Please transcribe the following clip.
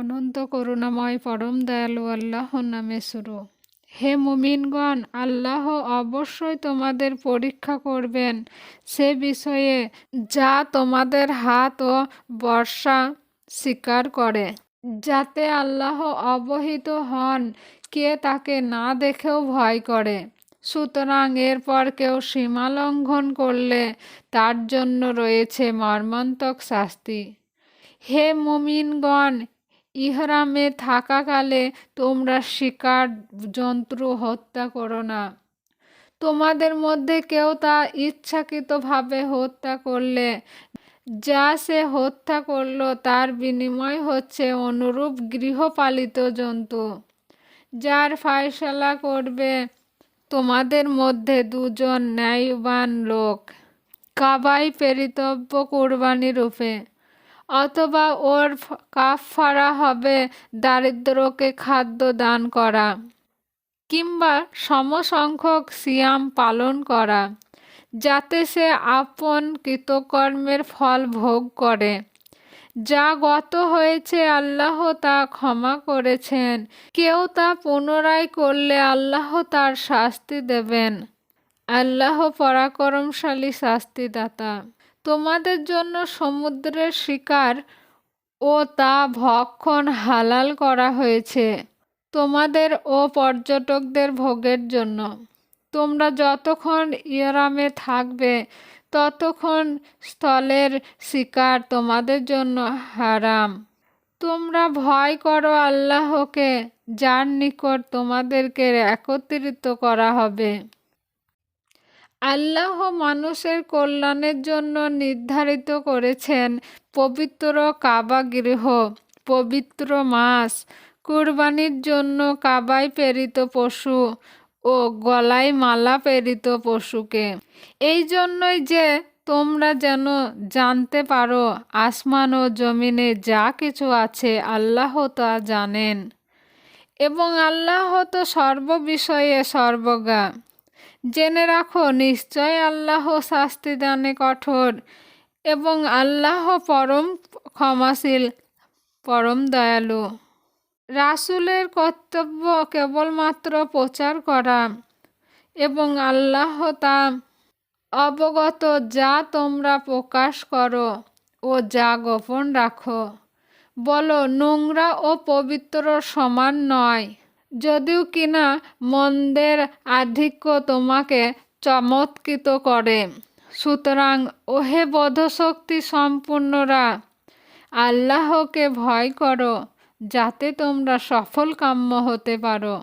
অনন্ত করুণাময় পরম দয়ালু আল্লাহর নামে শুরু। হে মুমিনগণ, আল্লাহ অবশ্যই তোমাদের পরীক্ষা করবেন। সে বিষয়ে যা তোমাদের হাত ও বর্ষা স্বীকার করে, যাতে আল্লাহ অবহিত হন, কে তাকে না দেখেও ভয় করে। সুতরাং এরপর কেউ সীমা লঙ্ঘন করলে তার জন্য রয়েছে মর্মান্তক শাস্তি। হে মুমিনগণ ইহরামে থাকাকালে তোমরা শিকার জন্তু হত্যা করো না। তোমাদের মধ্যে কেউ তা ইচ্ছাকৃতভাবে হত্যা করলে, যা সে হত্যা করল তার বিনিময় হচ্ছে অনুরূপ গৃহপালিত জন্তু। যার ফায়সালা করবে তোমাদের মধ্যে দুজন ন্যায়বান লোক। কাবাই পেরিতব্য কোরবানি রূপে। অথবা ওর কাফারা হবে দারিদ্রকে খাদ্য দান করা কিংবা সমসংখ্যক সিয়াম পালন করা, যাতে সে আপন কৃতকর্মের ফল ভোগ করে। যা গত হয়েছে আল্লাহ তা ক্ষমা করেছেন। কেউ তা পুনরায় করলে আল্লাহ তার শাস্তি দেবেন। আল্লাহ পরাক্রমশালী শাস্তিদাতা। তোমাদের জন্য সমুদ্রের শিকার ও তা ভক্ষণ হালাল করা হয়েছে। তোমাদের ও পর্যটকদের ভোগের জন্য। তোমরা যতক্ষণ ইয়রামে থাকবে, ততক্ষণ স্থলের শিকার তোমাদের জন্য হারাম। তোমরা ভয় করো আল্লাহকে, যার নিকট তোমাদেরকে একত্রিত করা হবে। আল্লাহ মানুষের কল্যাণের জন্য নির্ধারিত করেছেন পবিত্র কাবা গৃহ, পবিত্র মাস কুরবানির জন্য কাবায় প্রেরিত পশু ও গলায় মালা প্রেরিত পশুকে। এই জন্যই যে তোমরা যেন জানতে পারো আসমান ও জমিনে যা কিছু আছে আল্লাহ তা জানেন। এবং আল্লাহ তো সর্ববিষয়ে সর্বজ্ঞা। জেনে রাখো, নিশ্চয় আল্লাহ শাস্তি দানে কঠোর এবং আল্লাহ পরম ক্ষমাশীল, পরম দয়ালু। রাসুলের কর্তব্য কেবলমাত্র প্রচার করা এবং আল্লাহ তা অবগত যা তোমরা প্রকাশ করো ও যা গোপন রাখো। বলো, নোংরা ও পবিত্র সমান নয়। যদিও কিনা মন্দের আধিক্য তোমাকে চমৎকৃত করে। সুতরাং ওহে বোধশক্তি সম্পূর্ণরা, আল্লাহকে ভয় করো, যাতে তোমরা সফল কাম্য হতে পারো।